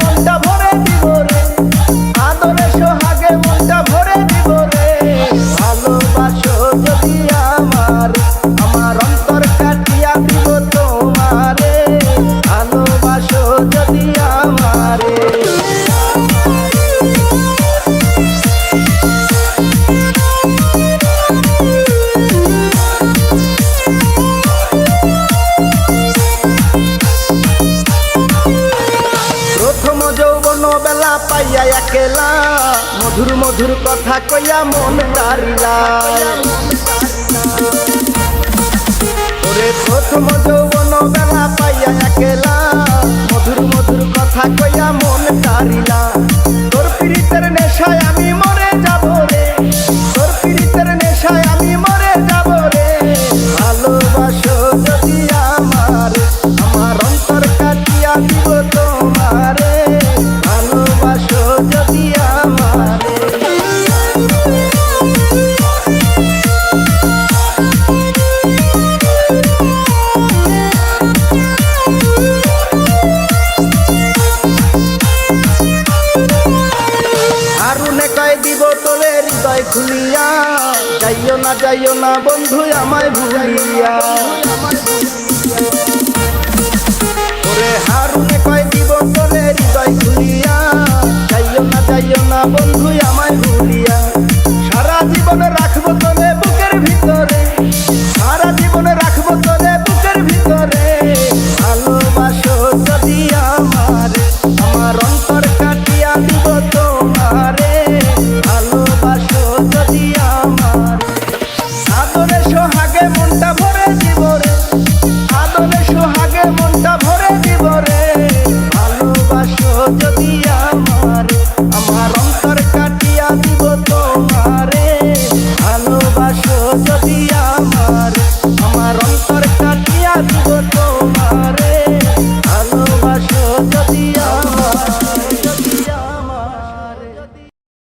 মনটা পাইয়া একেলা, মধুর মধুর কথা কইয়া মন তারিলা। ওরে প্রথম যৌবন বেলা পাইয়া একেলা, মধুর মধুর কথা কইয়া মন তারিলা। তোর পীড়িতের নেশায় আমি কয় দিব তোরে হৃদয় খুলিয়া। যাইও না যাইও না বন্ধু, আমায় ভুলিয়া। হারুনে কয় দিব তোরে হৃদয় খুলিয়া। যাইও না যাইও না বন্ধু যদি আমার